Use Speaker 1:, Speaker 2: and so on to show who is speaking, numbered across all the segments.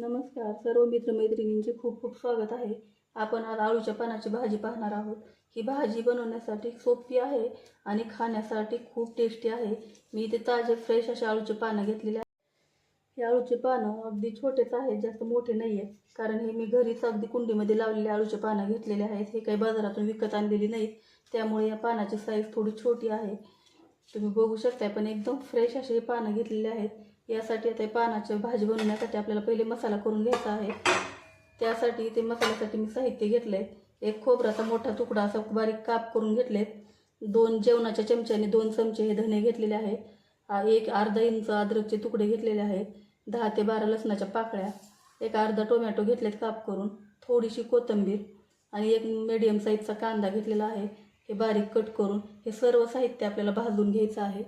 Speaker 1: नमस्कार. सर्व मित्रमैत्रिणींचे खूप खूप स्वागत आहे. आपण आज आळूच्या पानाची भाजी पाहणार आहोत. ही भाजी बनवण्यासाठी सोपी आहे आणि खाण्यासाठी खूप टेस्टी आहे. मी इथे ताजे फ्रेश असे आळूचे पानं घेतलेले आहे हे आळूचे पानं अगदी छोटेच आहेत जास्त मोठे नाही आहेत कारण हे मी घरीच अगदी कुंडीमध्ये लावलेले आळूचे पानं घेतलेले आहेत. हे काही बाजारातून विकत आणलेली नाहीत. त्यामुळे या पानाची साईज थोडी छोटी आहे. तुम्ही बघू शकताय पण एकदम फ्रेश असे हे पानं घेतलेले आहेत. यासाठी आता हे पानाची भाजी बनवण्यासाठी आपल्याला पहिले मसाला करून घ्यायचा आहे. त्यासाठी ते मसाल्यासाठी मी साहित्य घेतलं आहे एक खोबराचा मोठा तुकडा असा बारीक काप करून घेतलेत. दोन जेवणाच्या चमच्याने दोन चमचे हे धने घेतलेले आहे. एक अर्धा इंच अद्रकचे तुकडे घेतलेले आहेत दहा ते बारा लसणाच्या पाकळ्या. एक अर्धा टोमॅटो घेतलेत काप करून. थोडीशी कोथिंबीर आणि एक मीडियम साईजचा कांदा घेतलेला आहे. हे बारीक कट करून हे सर्व साहित्य आपल्याला भाजून घ्यायचं आहे.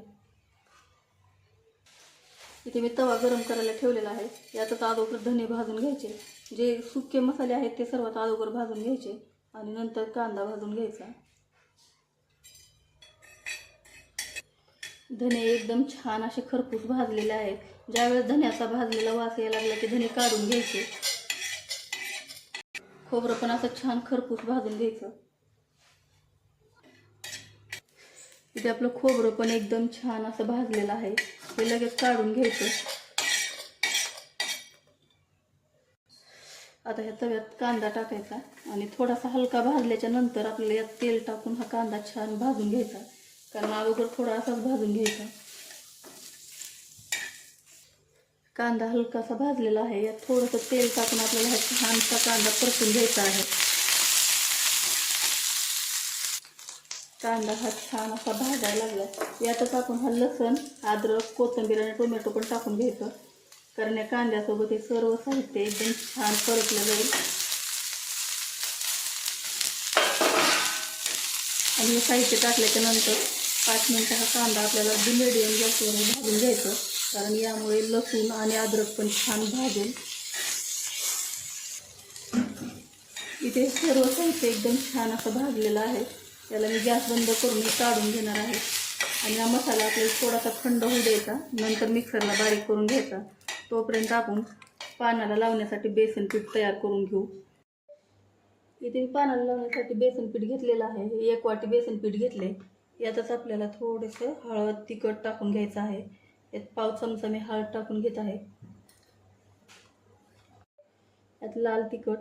Speaker 1: इथे मी तवा गरम करायला ठेवलेला आहे. यातच अगोदर धने भाजून घ्यायचे. जे सुके मसाले आहेत ते सर्वात अगोदर भाजून घ्यायचे आणि नंतर कांदा भाजून घ्यायचा. धने एकदम छान असे खरपूस भाजलेले आहेत. ज्यावेळेस धन्याचा भाजलेला वास यायला लागला की धने काढून घ्यायचे. खोबरं पण असं छान खरपूस भाजून घ्यायचं. इथे आपलं खोबरं पण एकदम छान असं भाजलेलं आहे. हे लगेच काढून घ्यायचं. आता ह्या तव्यात कांदा टाकायचा आणि थोडासा हलका भाजल्याच्या नंतर आपल्याला यात तेल टाकून हा कांदा छान भाजून घ्यायचा. कारण अगोदर थोडा असाच भाजून घ्यायचा. कांदा हलकासा भाजलेला आहे. यात थोडंसं तेल टाकून आपल्याला हा छानसा कांदा परतून घ्यायचा आहे. कांदा हा छान असा भाजायला लागला. यातच आपण हा लसण अद्रक कोथिंबीर आणि टोमॅटो पण टाकून घ्यायचं. कारण या कांद्यासोबत हे सर्व साहित्य एकदम छान परतलं जाईल. आणि हे साहित्य टाकल्याच्या नंतर पाच मिनटं हा कांदा आपल्याला अगदी मिडियम गॅसवर भाजून घ्यायचं. कारण यामुळे लसूण आणि अद्रक पण छान भाजेल. इथे सर्व साहित्य एकदम छान असं भाजलेलं आहे. त्याला मी गॅस बंद करून काढून घेणार आहे. आणि हा मसाला आपल्याला थोडासा थंड होऊ द्यायचा. नंतर मिक्सरला बारीक करून घ्यायचा. तोपर्यंत आपण पानाला लावण्यासाठी बेसन पीठ तयार करून घेऊ. इथे मी पानाला लावण्यासाठी बेसन पीठ घेतलेलं आहे. हे एक वाटी बेसन पीठ घेतले. यातच आपल्याला थोडंसं हळद तिखट टाकून घ्यायचं आहे. यात पाव चमचा मी हळद टाकून घेत आहे. यात लाल तिखट.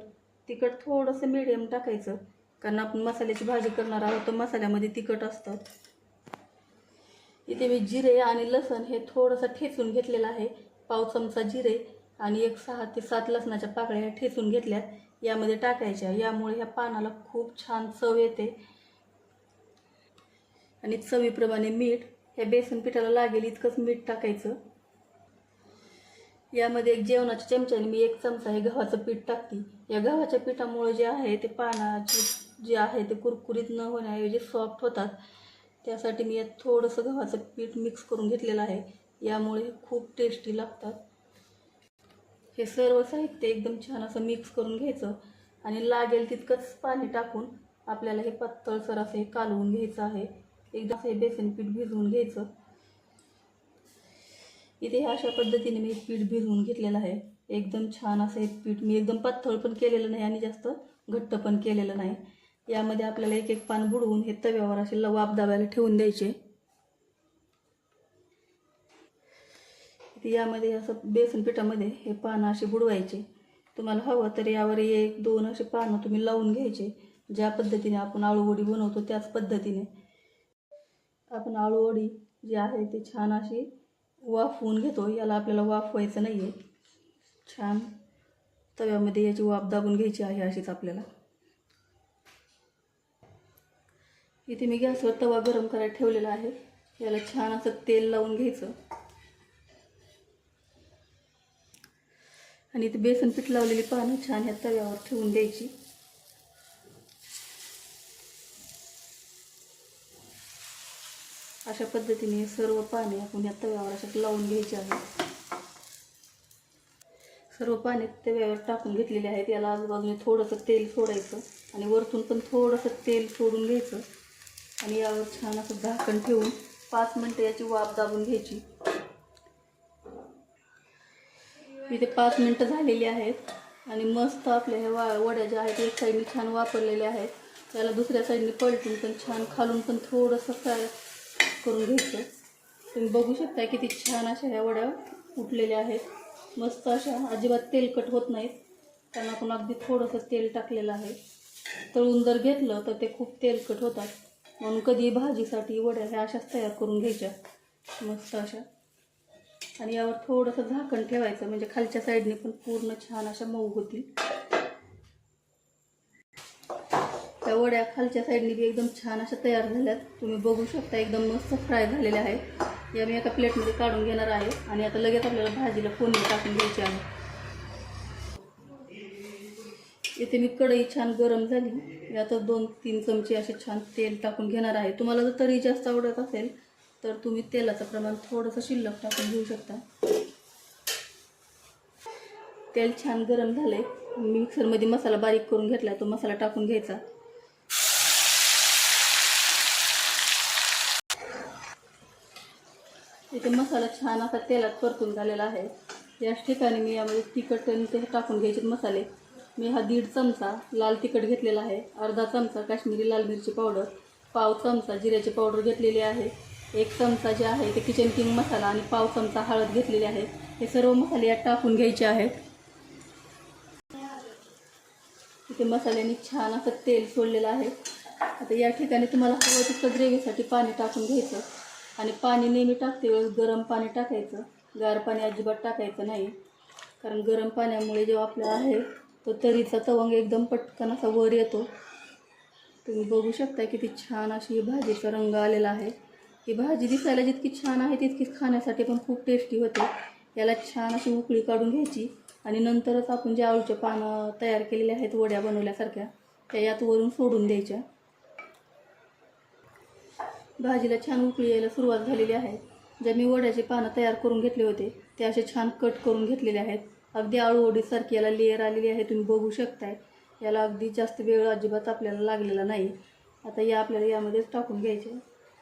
Speaker 1: तिखट थोडंसं मिडियम टाकायचं. कारण आपण मसाल्याची भाजी करणार आहोत तर मसाल्यामध्ये तिखट असतात इथे मी जिरे आणि लसण हे थोडंसं ठेचून घेतलेलं आहे. पाव चमचा जिरे आणि एक सहा ते सात लसणाच्या पाकळ्या ह्या ठेचून घेतल्यात. यामध्ये टाकायच्या. यामुळे ह्या पानाला खूप छान चव येते. आणि चवीप्रमाणे मीठ ह्या बेसन पिठाला लागेल इतकंच मीठ टाकायचं. यामध्ये एक जेवणाच्या चमच्याने मी एक चमचा हे गव्हाचं पीठ टाकते. या गव्हाच्या पिठामुळे जे आहे ते पानाचे जे आहे ते कुरकुरीत न होण्याऐवजी सॉफ्ट होतात. त्यासाठी मी यात थोडंसं गव्हाचं पीठ मिक्स करून घेतलेलं आहे. यामुळे खूप टेस्टी लागतात. हे सर्व साहित्य एकदम छान असं मिक्स करून घ्यायचं. आणि लागेल तितकंच पाणी टाकून आपल्याला हे पातळसर असं हे कालवून घ्यायचं आहे. एकदा असं हे बेसन पीठ भिजवून घ्यायचं. इथे ह्या अशा पद्धतीने मी पीठ भिजवून घेतलेलं आहे. एकदम छान असं हे पीठ मी एकदम पातळ पण केलेलं नाही आणि जास्त घट्ट पण केलेलं नाही. यामध्ये आपल्याला एक एक पान बुडवून हे तव्यावर असे ल- वाफ दाबायला ठेवून द्यायचे. यामध्ये असं बेसन पिठामध्ये हे पानं असे बुडवायचे. तुम्हाला हवं तर यावर एक दोन असे पानं तुम्ही लावून घ्यायचे. ज्या पद्धतीने आपण आळूवडी बनवतो त्याच पद्धतीने. आपण आळूवडी जी आहे ती छान अशी वाफवून घेतो. याला आपल्याला वाफवायचं नाही आहे छान तव्यामध्ये याची वाफ दाबून घ्यायची आहे अशीच आपल्याला. इथे मी गॅसवर तवा गरम करायला ठेवलेला आहे. याला छान असं तेल लावून घ्यायचं. आणि इथे बेसन पीठ लावलेली पानं छान ह्या तव्यावर ठेवून द्यायची. अशा पद्धतीने सर्व पाने आपण या तव्यावर अशा लावून घ्यायची आहे सर्व पाने तव्यावर टाकून घेतलेले आहेत. याला आजूबाजूने थोडंसं तेल सोडायचं आणि वरतून पण थोडंसं तेल सोडून घ्यायचं. आणि यावर छान असं झाकण ठेवून पाच मिनटं याची वाफ दाबून घ्यायची. इथे पाच मिनटं झालेली आहेत आणि मस्त आपल्या ह्या वा वड्या ज्या आहेत एक साईडने छान वापरलेल्या आहेत. त्याला दुसऱ्या साईडने पलटून पण छान खालून पण थोडंसं फ्राय करून घ्यायचं. तुम्ही बघू शकता किती छान अशा ह्या वड्या उठलेल्या आहेत. मस्त अशा अजिबात तेलकट होत नाहीत. कारण आपण अगदी थोडंसं तेल टाकलेलं आहे. तळून जर घेतलं तर ते खूप तेलकट होतात. म्हणून कधी भाजीसाठी वड्या ह्या अशाच तयार करून घ्यायच्या. मस्त अशा. आणि यावर थोडंसं झाकण ठेवायचं म्हणजे खालच्या साईडने पण पूर्ण छान अशा मऊ होतील. त्या वड्या खालच्या साईडने बी एकदम छान अशा तयार झाल्यात. तुम्ही बघू शकता एकदम मस्त फ्राय झालेल्या आहेत. या मी एका प्लेटमध्ये काढून घेणार आहे. आणि आता लगेच आपल्याला भाजीला फोडणी टाकून घ्यायची आहे. इथे मी कढई छान गरम झाली. यात दोन तीन चमचे असे छान तेल टाकून घेणार आहे. तुम्हाला जर तरी जास्त आवडत असेल तर तुम्ही तेलाचं प्रमाण थोडंसं शिल्लक टाकून घेऊ शकता. तेल छान गरम झाले मिक्सरमध्ये मसाला बारीक करून घेतला तो मसाला टाकून घ्यायचा. इथे मसाला छान असा तेलात परतून झालेला आहे. याच ठिकाणी मी यामध्ये तिखट आणि ते टाकून घ्यायचे मसाले. मी हा दीड चमचा लाल तिखट घेतलेला आहे. अर्धा चमचा काश्मीरी लाल मिरची पावडर पाव चमचा जिऱ्याची पावडर घेतलेली आहे. एक चमचा जे आहे ते किचन किंग मसाला आणि पाव चमचा हळद घेतलेली आहे. हे सर्व मसाले यात टाकून घ्यायचे आहेत. इथे मसाल्याने छान असं तेल सोडलेलं आहे. आता या ठिकाणी तुम्हाला हवं तितकं ग्रेव्हीसाठी पाणी टाकून घ्यायचं आणि पाणी नेहमी टाकते वेळेस गरम पाणी टाकायचं. गार पाणी अजिबात टाकायचं नाही. कारण गरम पाण्यामुळे जेव्हा आपलं आहे तो तरीचा तवंग एकदम पटकन असा वर येतो. तुम्ही बघू शकता किती छान अशी ही भाजीचा रंग आलेला आहे. ही भाजी दिसायला जितकी छान आहे तितकीच खाण्यासाठी पण खूप टेस्टी होते. याला छान अशी उकळी काढून घ्यायची आणि नंतरच आपण जे आळूचे पानं तयार केलेले आहेत वड्या बनवल्यासारख्या त्या यात वरून सोडून द्यायच्या. भाजीला छान उकळी यायला सुरुवात झालेली आहे. ज्या मी वड्याचे पानं तयार करून घेतले होते ते असे छान कट करून घेतलेले आहेत. अगदी आळूओडीसारखी याला लेअर आलेली आहे तुम्ही बघू शकताय. याला अगदी जास्त वेळ अजिबात आपल्याला लागलेला नाही. आता या आपल्याला यामध्येच टाकून घ्यायच्या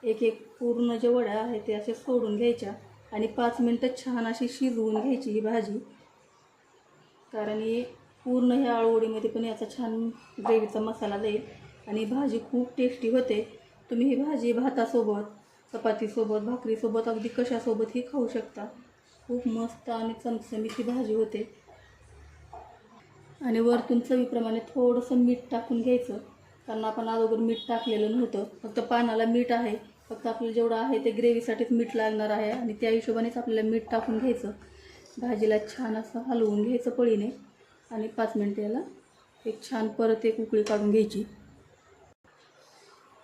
Speaker 1: एक एक पूर्ण जे वड्या आहेत ते असे सोडून घ्यायच्या आणि पाच मिनटं छान अशी शिजवून घ्यायची ही भाजी. कारण ही पूर्ण ह्या आळूवडीमध्ये पण याचा छान ग्रेव्हीचा मसाला जाईल आणि भाजी खूप टेस्टी होते. तुम्ही ही भाजी भातासोबत चपातीसोबत भाकरीसोबत अगदी कशासोबतही खाऊ शकता. खूप मस्त आणि चमचमीची भाजी होते. आणि वरतून चवीप्रमाणे थोडंसं मीठ टाकून घ्यायचं. कारण आपण अगोदर मीठ टाकलेलं नव्हतं. फक्त पानाला मीठ आहे. फक्त आपलं जेवढं आहे ते ग्रेव्हीसाठीच मीठ लागणार आहे. आणि त्या हिशोबानेच आपल्याला मीठ टाकून घ्यायचं. भाजीला छान असं हलवून घ्यायचं पळीने. आणि पाच मिनटं याला एक छान परत एक उकळी काढून घ्यायची.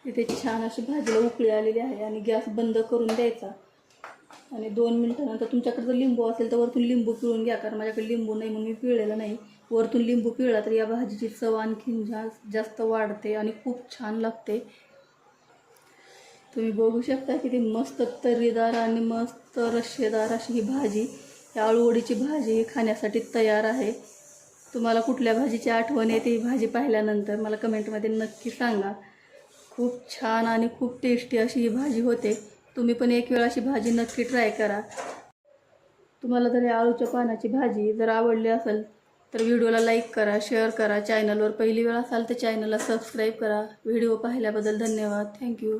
Speaker 1: इथे छान अशी भाजीला उकळी आलेली आहे आणि गॅस बंद करून द्यायचा. आणि दोन मिनटानंतर तुमच्याकडे जर लिंबू असेल तर वरतून लिंबू पिळून घ्या कारण माझ्याकडे लिंबू नाही म्हणून मी पिळलेलं नाही. वरतून लिंबू पिळला तर या भाजीची चव आणखीन जास्त जास्त वाढते आणि खूप छान लागते. तुम्ही बघू शकता किती मस्त तर्रीदार आणि मस्त रश्शेदार अशी ही भाजी. या अळूवडीची भाजी ही खाण्यासाठी तयार आहे. तुम्हाला कुठल्या भाजीची आठवण येते ही भाजी पाहिल्यानंतर मला कमेंटमध्ये नक्की सांगा. खूप छान आणि खूप टेस्टी अशी ही भाजी होते. तुम्ही पण एक वेळ अशी भाजी नक्की ट्राय करा. तुम्हाला जर या आळूच्या पानाची भाजी जर आवडली असेल तर व्हिडिओला लाईक करा शेअर करा. चॅनलवर पहिली वेळ असाल तर चॅनलला सबस्क्राईब करा. व्हिडिओ पाहिल्याबद्दल धन्यवाद. थँक्यू